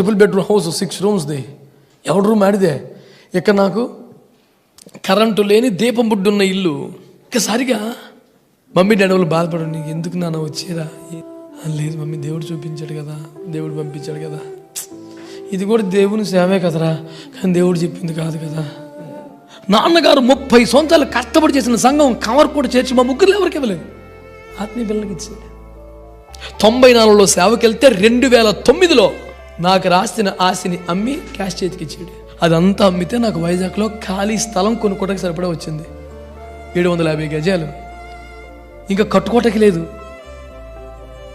Triple bedroom house six రూమ్స్ది ఎవరి room ఆడిదే? ఇక్కడ నాకు కరెంటు లేని దీపం బుడ్డు ఉన్న ఇల్లు. ఒక్కసారిగా మమ్మీ డాడీ వాళ్ళు బాధపడు నీకు ఎందుకు నాన్న వచ్చేరా? లేదు మమ్మీ దేవుడు చూపించాడు కదా. దేవుడు పంపించాడు కదా. ఇది కూడా దేవుని సేవే కదరా. కానీ దేవుడు చెప్పింది కాదు కదా. నాన్నగారు ముప్పై సంవత్సరాలు కష్టపడి చేసిన సంఘం కవర్ కూడా చేర్చి మా ముగ్గురు ఎవరికి ఇవ్వలేదు? ఆత్మీయ పిల్లలకి ఇచ్చింది. తొంభై నాలుగులో సేవకి వెళ్తే రెండు వేల తొమ్మిదిలో నాకు రాసిన ఆశని అమ్మి క్యాష్ చేతికి ఇచ్చాడు. అదంతా అమ్మితే నాకు వైజాగ్లో ఖాళీ స్థలం కొనుక్కోవడానికి సరిపడా వచ్చింది. ఏడు వందల యాభై గజాలు. ఇంకా కట్టుకోవటానికి లేదు.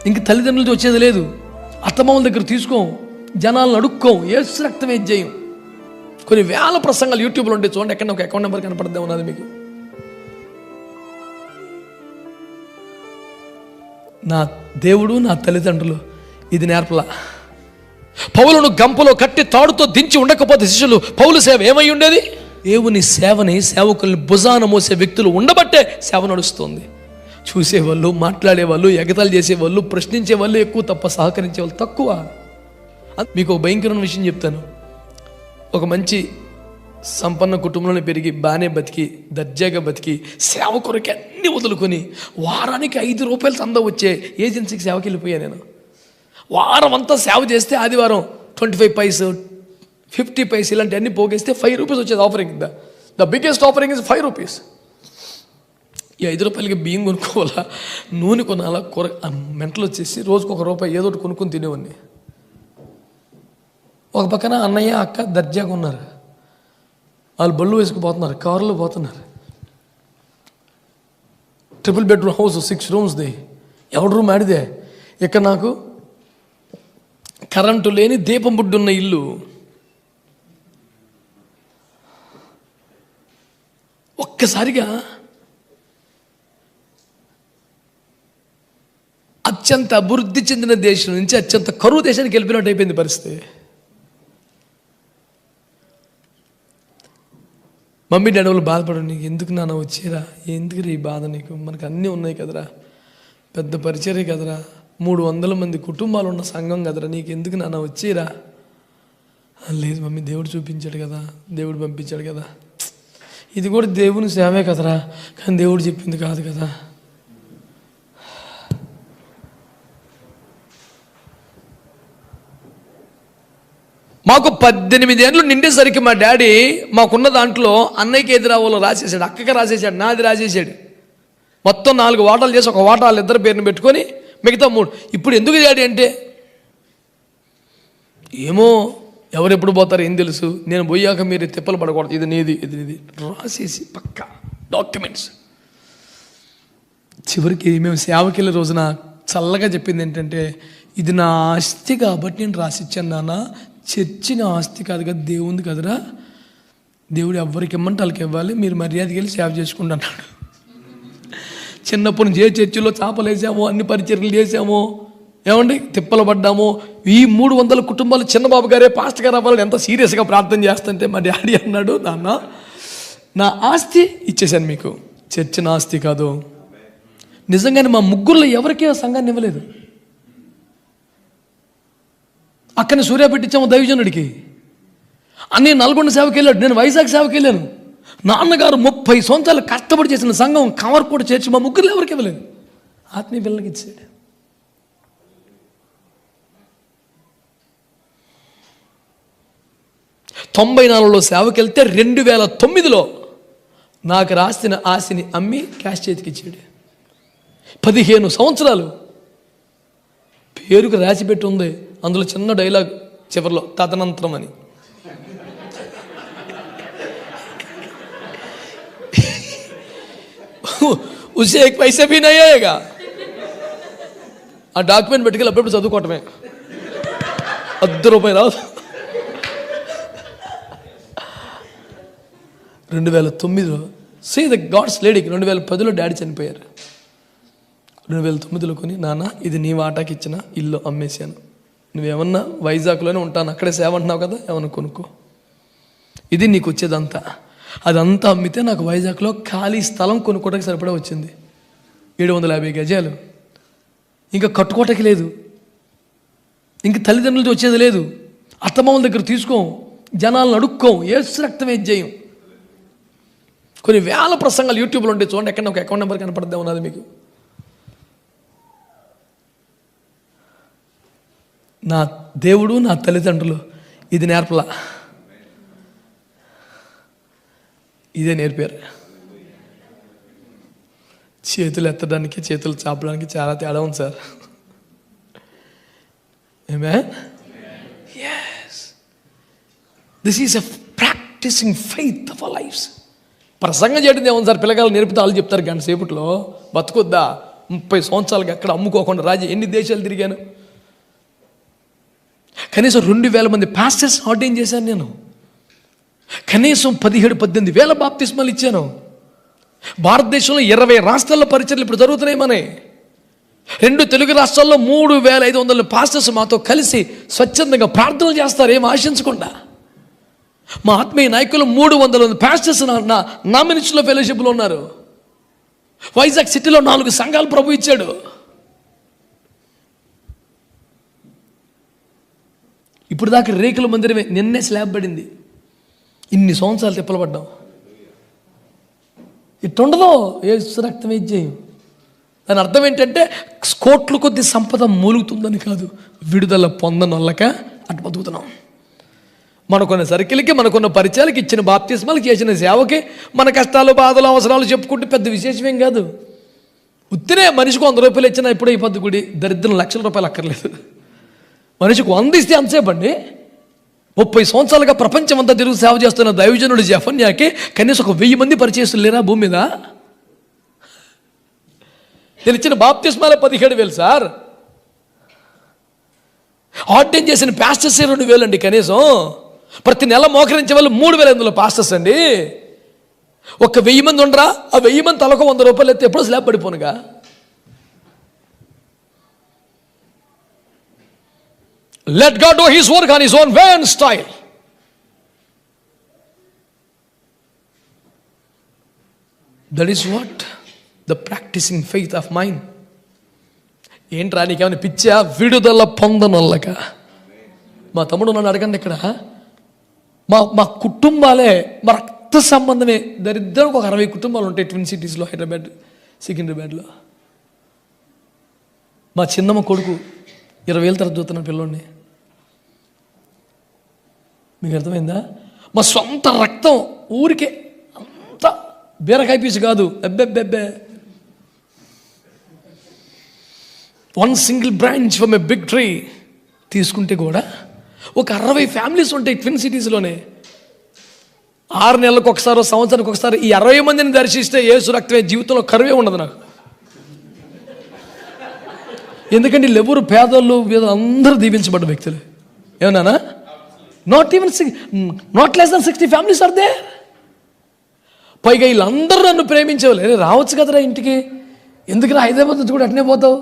ఇంక తల్లిదండ్రులతో వచ్చేది లేదు. అత్తమామల దగ్గర తీసుకోం. జనాలను అడుక్కోం. ఏసు ఏం చేయం? కొన్ని వేల ప్రసంగాలు యూట్యూబ్లో ఉంటే చూడండి ఎక్కడ ఒక అకౌంట్ నెంబర్ కనపడదే ఉన్నది మీకు? నా దేవుడు నా తల్లిదండ్రులు ఇది నేర్పలా? పౌలను గంపలో కట్టి తాడుతో దించి ఉండకపోతే శిష్యులు పౌలు సేవ ఏమై ఉండేది? దేవుని సేవని సేవకుల్ని భుజాన మోసే వ్యక్తులు ఉండబట్టే సేవ నడుస్తుంది. చూసేవాళ్ళు మాట్లాడేవాళ్ళు ఎగతాలు చేసేవాళ్ళు ప్రశ్నించే వాళ్ళు ఎక్కువ తప్ప సహకరించే వాళ్ళు తక్కువ మీకు ఒక భయంకరమైన విషయం చెప్తాను. ఒక మంచి సంపన్న కుటుంబంలో పెరిగి బాగానే బతికి దర్జాగా బతికి సేవ కొరకే అన్ని వదులుకొని వారానికి ఐదు రూపాయలు చందా వచ్చే ఏజెన్సీకి సేవకి వెళ్ళిపోయాను నేను. వారం అంతా సేవ చేస్తే ఆదివారం twenty five paise fifty paise ఇలాంటి అన్ని పోగేస్తే ఫైవ్ రూపీస్ వచ్చేది offering the the biggest offering is five rupees ఈ ఐదు రూపాయలకి బియ్యం కొనుక్కోవాలా? నూనె కొనాలా? కూర మెంటలు వచ్చేసి రోజుకు ఒక రూపాయి ఏదో ఒకటి కొనుక్కొని తినేవాడిని. ఒక పక్కన అన్నయ్య అక్క దర్జాగా ఉన్నారు. వాళ్ళు బళ్ళు వేసుకుపోతున్నారు కారులో పోతున్నారు. ట్రిపుల్ బెడ్రూమ్ హౌస్ సిక్స్ రూమ్స్ది ఎవరి రూమ్ ఆడిదే? ఇక్కడ నాకు కరెంటు లేని దీపం బుడ్డున్న ఇల్లు. ఒక్కసారిగా అత్యంత అభివృద్ధి చెందిన దేశం నుంచి అత్యంత కరువు దేశానికి వెళ్ళిపోయినట్టు అయిపోయింది పరిస్థితి. మమ్మీ డాడీ వాళ్ళు బాధపడు నీకు ఎందుకు నాన్న వచ్చేరా? ఎందుకు ఈ బాధ నీకు? మనకు అన్నీ ఉన్నాయి కదరా. పెద్ద పరిచర్య కదరా. మూడు వందల మంది కుటుంబాలు ఉన్న సంఘం కదరా నీకు ఎందుకు నాన్న వచ్చేరా? లేదు మమ్మీ దేవుడు చూపించాడు కదా దేవుడు పంపించాడు కదా. ఇది కూడా దేవుని సేవే కదరా కానీ దేవుడు చెప్పింది కాదు కదా. మాకు పద్దెనిమిది ఏళ్ళు నిండేసరికి మా డాడీ మాకున్న దాంట్లో అన్నయ్యకి ఏది రావాలో రాసేసాడు అక్కకి రాసేసాడు నాది రాసేసాడు మొత్తం నాలుగు వాటాలు చేసి ఒక వాటాలు ఇద్దరు పేరుని పెట్టుకొని మిగతా మూడు. ఇప్పుడు ఎందుకు డాడీ అంటే? ఏమో ఎవరెప్పుడు పోతారో ఏం తెలుసు. నేను పోయాక మీరు తిప్పలు పడకూడదు. ఇది నీది ఇది నీది. రాసేసి పక్క డాక్యుమెంట్స్. చివరికి మేము సేవకి వెళ్ళే రోజున చల్లగా చెప్పింది ఏంటంటే ఇది నా ఆస్తి కాబట్టి నేను రాసిచ్చాను నాన్న. చర్చి నా ఆస్తి కాదు కదా దేవుంది కదరా. దేవుడు ఎవరికి ఇమ్మంటే వాళ్ళకి ఇవ్వాలి. మీరు మర్యాదకి వెళ్ళి సేవ చేసుకుంటున్నాడు చిన్నప్పుడు చిన్నప్పటి నుంచి ఏ చర్చిలో చేపలు వేసామో అన్ని పరిచర్లు చేసామో ఏమండి? తిప్పలు పడ్డాము. ఈ మూడు వందల కుటుంబాలు చిన్నబాబు గారే పాస్ట్ గారు అవ్వాలని ఎంత సీరియస్గా ప్రార్థన చేస్తుంటే మా డాడీ అన్నాడు నాన్న నా ఆస్తి ఇచ్చేసాను మీకు. చర్చి నా ఆస్తి కాదు. నిజంగానే మా ముగ్గురులో ఎవరికీ సంఘాన్ని ఇవ్వలేదు. అక్కని సూర్యాపేట ఇచ్చాము దైవజనుడికి. అన్నీ నల్గొండ సేవకి వెళ్ళాడు నేను వైజాగ్ సేవకి వెళ్ళాను నాన్నగారు ముప్పై సంవత్సరాలు కష్టపడి చేసిన సంఘం కవర్ కూడా చేర్చి మా ముగ్గురు ఎవరికి ఇవ్వలేదు. ఆత్మీయ పిల్లలకి ఇచ్చాడు తొంభై నాలుగులో సేవకి వెళ్తే రెండు వేల తొమ్మిదిలో నాకు రాసిన ఆశని అమ్మి క్యాష్ చేతికి ఇచ్చాడు. పదిహేను సంవత్సరాలు పేరుకు రాసిపెట్టి ఉంది. అందులో చిన్న డైలాగ్ చివరిలో తదనంతరం అని. ఉసే एक पैसे भी नहीं आएगा ఆ డాక్యుమెంట్ పెట్టుకెళ్ళి అప్పుడప్పుడు చదువుకోవటమే అర్ధ రూపాయి రాదు రెండు వేల తొమ్మిదిలో సీ ద గాడ్స్ లేడీకి రెండు వేల పదిలో డాడీ చనిపోయారు రెండు వేల తొమ్మిదిలో కొని నాన్న ఇది నీ వాటాకి ఇచ్చిన ఇల్లు అమ్మేశాను నువ్వేమన్నా వైజాగ్లోనే ఉంటాను అక్కడే సేవ అంటున్నావు కదా ఏమన్నా కొనుక్కో ఇది నీకు వచ్చేదంతా అదంతా అమ్మితే నాకు వైజాగ్లో ఖాళీ స్థలం కొనుక్కోవడానికి సరిపడా వచ్చింది. ఏడు వందల యాభై గజాలు. ఇంకా కట్టుకోటకి లేదు. ఇంక తల్లిదండ్రులతో వచ్చేది లేదు. అత్తమామల దగ్గర తీసుకోం. జనాలను అడుక్కోం. ఏసు ఏం చేయం? కొన్ని వేల ప్రసంగాలు యూట్యూబ్లో ఉంటే చూడండి ఎక్కడ ఒక అకౌంట్ నెంబర్ కనపడద్దాం ఉన్నది మీకు? నా దేవుడు నా తల్లిదండ్రులు ఇది నేర్పలా. ఇదే నేర్పారు. చేతులు ఎత్తడానికి చేతులు చాపడానికి చాలా తేడా ఉంది సార్. ఏమే this is a practising faith of a life's ప్రసంగం చేయడం ఏముంది సార్? పిల్లగాలు నేర్పితే వాళ్ళు చెప్తారు గంట సేపట్లో బతుకొద్దా? ముప్పై సంవత్సరాలకి ఎక్కడ అమ్ముకోకుండా రాజు ఎన్ని దేశాలు తిరిగాను? కనీసం రెండు వేల మంది పాస్టర్స్ ఆర్డైన్ చేశాను నేను. కనీసం పదిహేడు పద్దెనిమిది వేల బాప్తిస్మాలు ఇచ్చాను. భారతదేశంలో ఇరవై రాష్ట్రాల్లో పరిచయలు ఇప్పుడు జరుగుతున్నాయి మనే. రెండు తెలుగు రాష్ట్రాల్లో మూడు వేల ఐదు వందల పాస్టర్స్ మాతో కలిసి స్వచ్ఛందంగా ప్రార్థనలు చేస్తారు ఏం ఆశించకుండా. మా ఆత్మీయ నాయకులు మూడు వందల మంది పాస్టర్స్ నా నామినేషన్లో ఫెలోషిప్లో ఉన్నారు. వైజాగ్ సిటీలో నాలుగు సంఘాలు ప్రభు ఇచ్చాడు. ఇప్పుడు దాకా రేకుల మందిరమే నిన్నే స్లాబ్ పడింది. ఇన్ని సంవత్సరాలు తిప్పలపడ్డాం ఇట్టుండదో ఏ రక్తం చేయం? దాని అర్థం ఏంటంటే కోట్ల కొద్ది సంపద మూలుగుతుందని కాదు విడుదల పొందనొల్లక అటు బతుకుతున్నాం. మనకున్న సర్కిల్కి మనకున్న పరిచయాలకి ఇచ్చిన బాప్తిస్మాలకి చేసిన సేవకి మన కష్టాలు బాధలు అవసరాలు చెప్పుకుంటే పెద్ద విశేషమేం కాదు. ఉత్తినే మనిషికి వంద రూపాయలు ఇచ్చినా ఇప్పుడు ఈ గుడి దరిద్రం లక్షల రూపాయలు అక్కర్లేదు. మనిషికి వంద ఇస్తే అంతసేపండి ముప్పై సంవత్సరాలుగా ప్రపంచం అంతా తిరుగు సేవ చేస్తున్న దైవజనుడు జఫన్యాకి కనీసం ఒక వెయ్యి మంది పరిచయస్తులు లేరా భూమి మీద? నేను ఇచ్చిన బాప్తిస్మాల పదిహేడు వేలు సార్. ఆర్డైన్ చేసిన పాస్టర్స్ రెండు వేలు అండి కనీసం. ప్రతి నెల మోకరించే వాళ్ళు మూడు వేల ఎనిమిదిలో పాస్టర్స్ అండి. ఒక వెయ్యి మంది ఉండరా? ఆ వెయ్యి మంది తలకు వంద రూపాయలు ఎత్తే ఎప్పుడో slab పడిపోనుగా? Let God do his work on his own way and style that is what the practising faith of mind ఏంట్రా నీకేమైనా పిచ్చా? విడుదల పొందనొల్లక మా తమ్ముడు నన్ను అడగండి ఇక్కడ మా మా కుటుంబాలే మా రక్త సంబంధమే దరిద్రం. ఒక అరవై కుటుంబాలు ఉంటాయి ట్విన్ సిటీస్లో హైదరాబాద్ సికింద్రాబాద్లో. మా చిన్నమ్మ కొడుకు ఇరవై ఏళ్ళ తర్వాత చూస్తున్న పిల్లోడిని. మీకు అర్థమైందా? మా సొంత రక్తం ఊరికే అంత బీరకాయ పీసు కాదు. అబ్బెబ్బెబ్బే one single branch from a big tree తీసుకుంటే కూడా ఒక అరవై ఫ్యామిలీస్ ఉంటాయి ట్విన్ సిటీస్లోనే ఆరు నెలలకు ఒకసారి సంవత్సరానికి ఒకసారి ఈ అరవై మందిని దర్శిస్తే ఏ సురక్తమే జీవితంలో కరువే ఉండదు నాకు. ఎందుకంటే వీళ్ళెవరు పేదోళ్ళు వీళ్ళు అందరూ దీవించబడ్డ వ్యక్తులు. ఏమన్నానా? Not even six not less than sixty families are they పైగా వీళ్ళందరూ నన్ను ప్రేమించేవాళ్ళు. రావచ్చు కదరా ఇంటికి? ఎందుకురా హైదరాబాద్ నుంచి కూడా అట్నే పోతావు?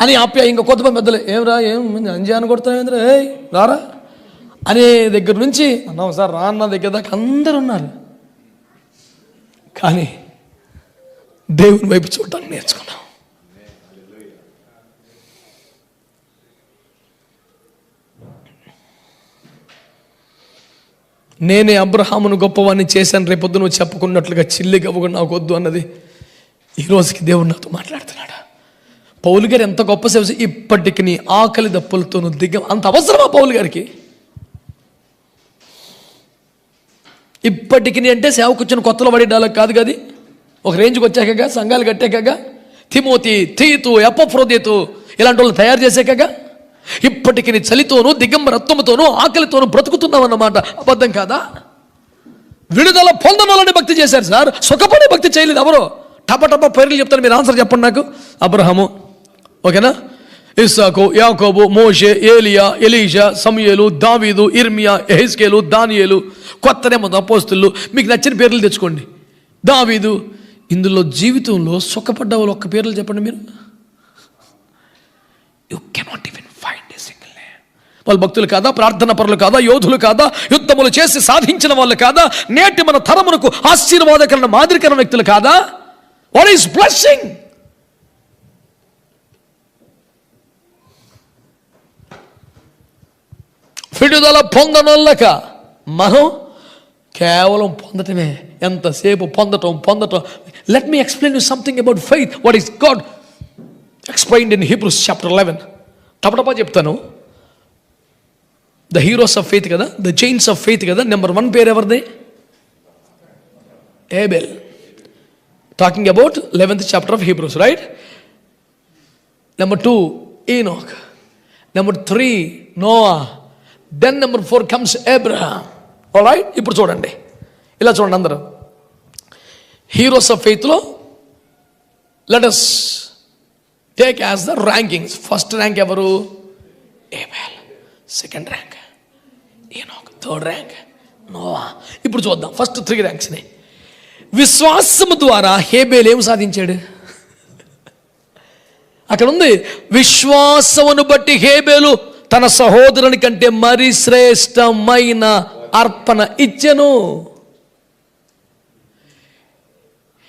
అని ఆప్యా ఇంకా కొంతమంది పెద్దలు ఏం రా ఏం అంజాను కొడతావు ఏంద్రా? ఏ రారా? అనే దగ్గర నుంచి అన్నాం సార్ రా అన్న దగ్గర దాకా అందరు ఉన్నారు. కానీ దేవుని వైపు చూడటానికి నేర్చుకున్నాం. నేనే అబ్రహామును గొప్పవాడిని చేశాను. రేపొద్దు నువ్వు చెప్పుకున్నట్లుగా చిల్లి గవ్వగా నాకు వద్దు అన్నది. ఈ రోజుకి దేవుడు నాతో మాట్లాడుతున్నాడా? పౌలు గారు ఎంత గొప్ప సేవ ఇప్పటికి నీ ఆకలి దప్పులతోనూ దిగ్గ అంత అవసరమా పౌలు గారికి? ఇప్పటికి అంటే సేవకు వచ్చిన కొత్తలో పడే డైలాగ్ కాదు కదా ఒక రేంజ్కి వచ్చాకగా సంఘాలు కట్టాకగా తిమోతి తీతు ఎప్పఫ్రోదేతు ఇలాంటి వాళ్ళు తయారు చేసాకగా ఇప్పటికి నీ చలితోనూ దిగంబరత్వముతోనూ ఆకలితోనూ బ్రతుకుతున్నావు అన్నమాట అబద్ధం కాదా? విడుదల పొందనాలని భక్తి చేశారు సార్. సుఖపడే భక్తి చేయలేదు ఎవరు? టప టప పేర్లు చెప్తాను మీరు ఆన్సర్ చెప్పండి నాకు. అబ్రహము ఓకేనా? ఇస్సాకు యాకోబు మోషే ఏలియా ఎలీషా సమయలు దావీదు ఇర్మియా ఎహిస్కేలు దానియేలు కొత్తనే మొదటి అపోస్తులు. మీకు నచ్చిన పేర్లు తెచ్చుకోండి. దావీదు ఇందులో జీవితంలో సుఖపడ్డ వాళ్ళు ఒక్క పేర్లు చెప్పండి మీరు. యు కెనాట్ ఈవెన్ వాళ్ళు భక్తులు కాదా? ప్రార్థన పరులు కాదా? యోధులు కాదా? యుద్ధములు చేసి సాధించిన వాళ్ళు కాదా? నేటి మన తరమునకు ఆశీర్వాదకరణ మాదిరికరణ వ్యక్తులు కాదా? వాట్ ఈస్ బ్లెస్సింగ్ విడుదల పొందనొల్లక. మనం కేవలం పొందటమే. ఎంతసేపు పొందటం పొందటం. Let me explain you something about faith what is God explained in Hebrews chapter eleven టపటపా చెప్తాను. ద హీరోస్ ఆఫ్ ఫెయిత్ కదా? ద చైన్స్ ఆఫ్ ఫెయిత్ కదా? నెంబర్ వన్ పేరు ఎవరిది? Abel talking about eleventh chapter of Hebrews right number two Enoch number three Noah then number four comes Abraham right ఇప్పుడు చూడండి. ఇలా చూడండి అందరూ. Heroes of ఫెయిత్లో let us take as the rankings first rank ఎవరు? Abel second rank Enoch third rank Noah ఇప్పుడు చూద్దాం. First three ర్యాంక్స్ని విశ్వాసము ద్వారా హేబేల్ ఏం సాధించాడు? అక్కడ ఉంది విశ్వాసమును బట్టి హేబేలు తన సహోదరుని కంటే మరి శ్రేష్టమైన అర్పణ ఇచ్చెను.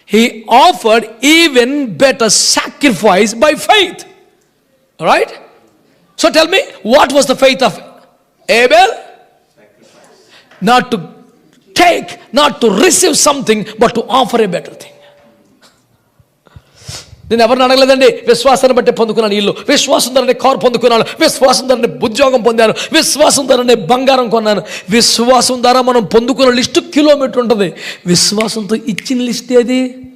He offered even better sacrifice by faith right so tell me what was the faith of Abel not to take not to receive something but to offer a better thing నేను ఎవరిని అడగలేదండి? విశ్వాసాన్ని బట్టి పొందుకున్నాను ఇల్లు. విశ్వాసం ధరనే కారు పొందుకున్నాను. విశ్వాసం ధరనే ఉద్యోగం పొందాను. విశ్వాసం ధరనే బంగారం కొన్నాను. విశ్వాసం ద్వారా మనం పొందుకున్న లిస్టు కిలోమీటర్ ఉంటుంది. విశ్వాసంతో ఇచ్చిన లిస్ట్ ఏది?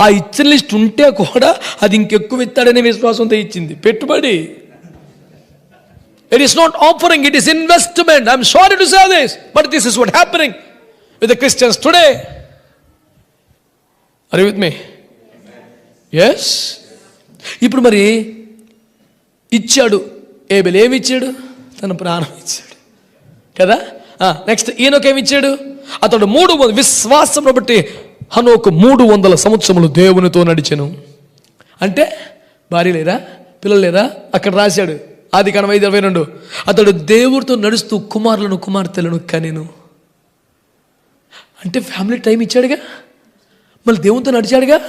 ఆ ఇచ్చిన లిస్ట్ ఉంటే కూడా అది ఇంకెక్కువ ఇస్తాడనే విశ్వాసంతో ఇచ్చింది. పెట్టుబడి. It is not offering it is investment I'm sorry to say this but this is what happening with the Christians today అరే విత్ మీ ఎస్ ఇప్పుడు మరి ఇచ్చాడు. ఏబెల్ ఏమి ఇచ్చాడు? తన ప్రాణం ఇచ్చాడు. కదా? నెక్స్ట్ ఈయనకేమి ఇచ్చాడు? అతడు మూడు విశ్వాసం బట్టి హనోకు మూడు వందల సంవత్సరములు దేవునితో నడిచెను. అంటే భార్య లేరా? పిల్లలు లేరా? అక్కడ రాశాడు. ఆది కణం ఐదు ఇరవై రెండు. అతడు దేవుడితో నడుస్తూ కుమారులను కుమార్తెలను కనెను. అంటే ఫ్యామిలీ టైం ఇచ్చాడుగా? మళ్ళీ దేవునితో నడిచాడుగా?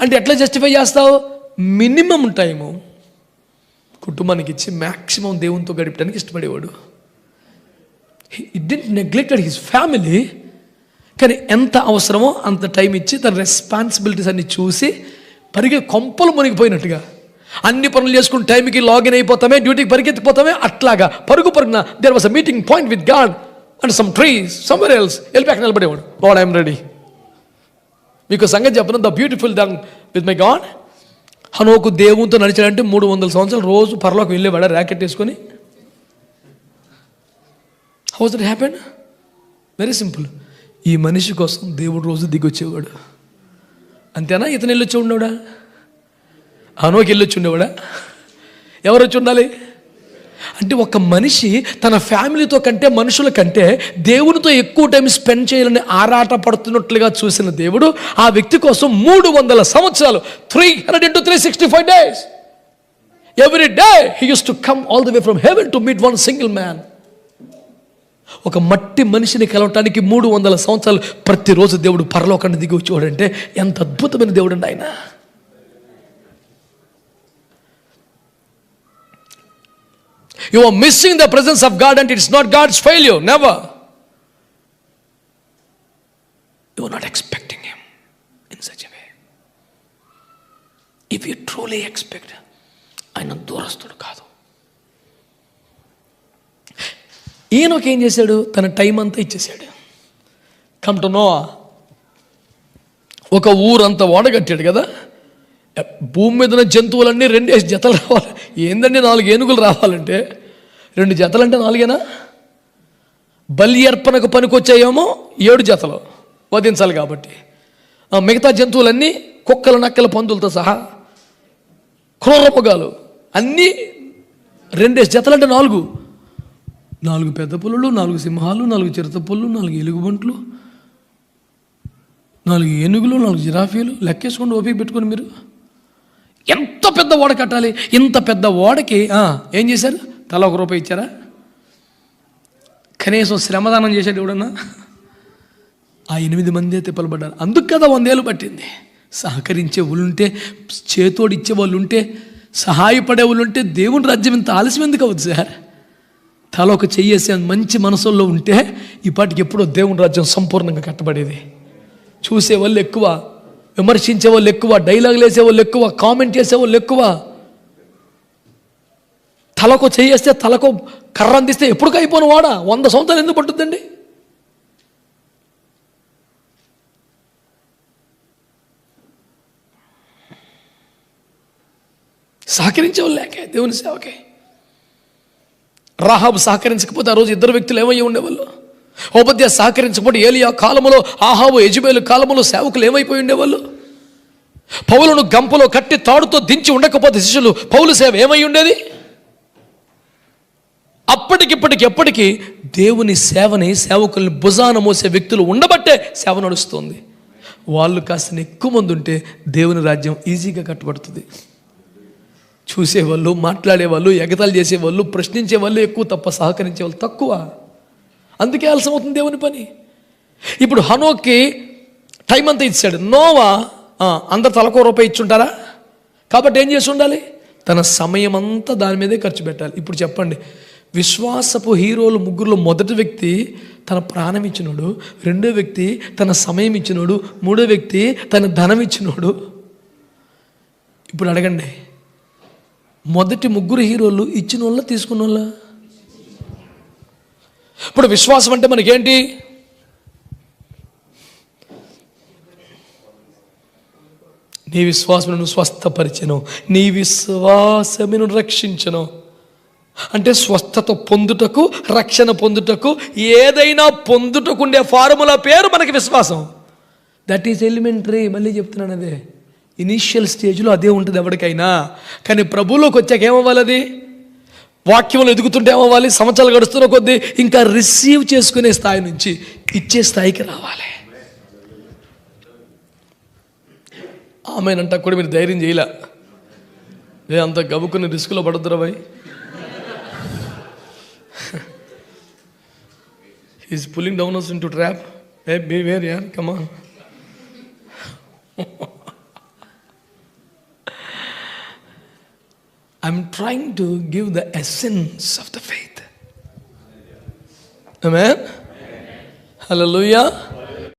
అంటే ఎట్లా జస్టిఫై చేస్తావు? మినిమం టైము కుటుంబానికి ఇచ్చి మ్యాక్సిమం దేవునితో గడపడానికి ఇష్టపడేవాడు. ఇట్ నెగ్లెక్టెడ్ హిస్ ఫ్యామిలీ కానీ ఎంత అవసరమో అంత టైం ఇచ్చి తన రెస్పాన్సిబిలిటీస్ అన్ని చూసి పరిగె కొంపలు మునిగిపోయినట్టుగా. అన్ని పనులు చేసుకుని టైంకి లాగిన్ అయిపోతామే డ్యూటీకి పరిగెత్తిపోతామే అట్లాగా పరుగు పరుగున there was a meeting point with God and some trees somewhere else వెళ్ళిపోయాక నిలబడేవాడు. గాడ్ ఐఎమ్ రెడీ మీకు సంగతి చెప్పను the beautiful thing with my God హనోకు దేవునితో నడిచాడంటే మూడు వందల సంవత్సరాలు రోజు పరలోకి వెళ్ళేవాడ ర్యాకెట్ వేసుకొని? How's that happen very simple ఈ మనిషి కోసం దేవుడు రోజు దిగొచ్చేవాడు. అంతేనా? ఇతను వెళ్ళొచ్చి ఉండేవాడా? అనోకి వెళ్ళొచ్చి ఉండేవాడా? ఎవరు వచ్చి ఉండాలి? అంటే ఒక మనిషి తన ఫ్యామిలీతో కంటే మనుషుల కంటే దేవునితో ఎక్కువ టైం స్పెండ్ చేయాలని ఆరాట పడుతున్నట్లుగా చూసిన దేవుడు ఆ వ్యక్తి కోసం మూడు వందల సంవత్సరాలు three hundred into three sixty five days every day he use to come all the way from heaven to meet one single man ఒక మట్టి మనిషిని కలవటానికి మూడు వందల సంవత్సరాలు ప్రతిరోజు దేవుడు పరలోకాన్ని దిగి వచ్చేవాడంటే ఎంత అద్భుతమైన దేవుడు అండి ఆయన you are missing the presence of God and it's not God's fail you never you not expecting him in such if you truly expect ఆయన దూరస్తుడు కాదు. ఈయనకి ఏం చేశాడు? తన టైం అంతా ఇచ్చేసాడు కమ్ టు నో ఒక ఊరంతా ఓడగట్టాడు కదా? భూమి మీద ఉన్న జంతువులన్నీ రెండేసి జతలు రావాలి. ఏందండి నాలుగు ఏనుగులు రావాలంటే? రెండు జతలు అంటే నాలుగేనా? బలి అర్పణకు పనికొచ్చాయేమో ఏడు జతలు వధించాలి కాబట్టి. మిగతా జంతువులన్నీ కుక్కల నక్కల పందులతో సహా క్రూరముగాలు అన్నీ రెండేసి జతలు అంటే నాలుగు. నాలుగు పెద్ద పులులు నాలుగు సింహాలు నాలుగు చిరుత పుల్లు నాలుగు ఎలుగుబంట్లు నాలుగు ఏనుగులు నాలుగు జిరాఫీలు. లెక్కేసుకోండి ఓపిక పెట్టుకొని మీరు. ఎంత పెద్ద ఓడ కట్టాలి? ఇంత పెద్ద ఓడకి ఏం చేశారు? తల ఒక రూపాయి ఇచ్చారా? కనీసం శ్రమదానం చేశాడు ఎవడన్నా? ఆ ఎనిమిది మందే తిప్పలబడ్డారు. అందుకు కదా వందేళ్ళు పట్టింది. సహకరించే వాళ్ళుంటే ఉంటే వాళ్ళు ఉంటే సహాయపడే వాళ్ళు ఉంటే దేవుని రాజ్యం ఇంత ఆలస్యం ఎందుకు అవుతుంది సార్? తల ఒక చెయ్యేసే మంచి మనసుల్లో ఉంటే ఈ పాటికి ఎప్పుడో దేవుని రాజ్యం సంపూర్ణంగా కట్టబడేది. చూసే వాళ్ళు ఎక్కువ విమర్శించే వాళ్ళు ఎక్కువ డైలాగులు వేసే వాళ్ళు ఎక్కువ కామెంట్ చేసే వాళ్ళు ఎక్కువ. తలకు చేయేస్తే తలకు కర్ర అందిస్తే ఎప్పుడు అయిపోను వాడా? వంద సంవత్సరాలు ఎందుకు పట్టుద్దండి? సహకరించే వాళ్ళు లేకే దేవుని సేవకే. రాహాబు సహకరించకపోతే ఆ రోజు ఇద్దరు వ్యక్తులు ఏమయ్యి ఉండేవాళ్ళు? ఉపద్య సహకరించకపోతే ఏలియా కాలములో ఆహాబు యజుబేలు కాలములో సేవకులు ఏమైపోయి ఉండేవాళ్ళు? పౌలను గంపలో కట్టి తాడుతో దించి ఉండకపోతే శిష్యులు పౌలు సేవ ఏమై ఉండేది? అప్పటికిప్పటికి ఎప్పటికీ దేవుని సేవని సేవకుల్ని భుజాన మోసే వ్యక్తులు ఉండబట్టే సేవ నడుస్తుంది. వాళ్ళు కాస్త ఎక్కువ మంది ఉంటే దేవుని రాజ్యం ఈజీగా కట్టుబడుతుంది. చూసేవాళ్ళు మాట్లాడేవాళ్ళు ఎగతాలు చేసేవాళ్ళు ప్రశ్నించే వాళ్ళు ఎక్కువ తప్ప సహకరించే వాళ్ళు తక్కువ. అందుకే ఆలస్యమవుతుంది దేవుని పని. ఇప్పుడు హనోక్కి టైం అంతా ఇచ్చాడు. నోవా అందరు తలకో రూపాయి ఇచ్చుంటారా? కాబట్టి ఏం చేసి ఉండాలి? తన సమయం అంతా దాని మీదే ఖర్చు పెట్టాలి. ఇప్పుడు చెప్పండి. విశ్వాసపు హీరోలు ముగ్గురులో మొదటి వ్యక్తి తన ప్రాణం ఇచ్చినోడు రెండో వ్యక్తి తన సమయం ఇచ్చినోడు మూడో వ్యక్తి తన ధనం ఇచ్చినోడు. ఇప్పుడు అడగండి. మొదటి ముగ్గురు హీరోలు ఇచ్చిన వాళ్ళ తీసుకున్న వాళ్ళ ఇప్పుడు విశ్వాసం అంటే మనకేంటి? నీ విశ్వాసం నువ్వు స్వస్థపరిచను నీ విశ్వాసమును రక్షించను. అంటే స్వస్థత పొందుటకు రక్షణ పొందుటకు ఏదైనా పొందుటకు ఉండే ఫార్ములా పేరు మనకి విశ్వాసం. దట్ ఈస్ ఎలిమెంటరీ మళ్ళీ చెప్తున్నాను అదే. ఇనీషియల్ స్టేజ్లో అదే ఉంటుంది ఎవరికైనా. కానీ ప్రభువులోకి వచ్చాక ఏమవ్వాలి అది వాక్యంలో ఎదుగుతుంటే ఏమవ్వాలి? సంవత్సరాలు గడుస్తున్న కొద్దీ ఇంకా రిసీవ్ చేసుకునే స్థాయి నుంచి ఇచ్చే స్థాయికి రావాలి. ఆమెనంట కూడా మీరు ధైర్యం చేయలే. ఏ అంత గబుకుని రిస్క్లో పడుతురా bhai is pulling down us in to trap a be where యార్ కమా I'm trying to give the essence of the faith. Amen? Hallelujah.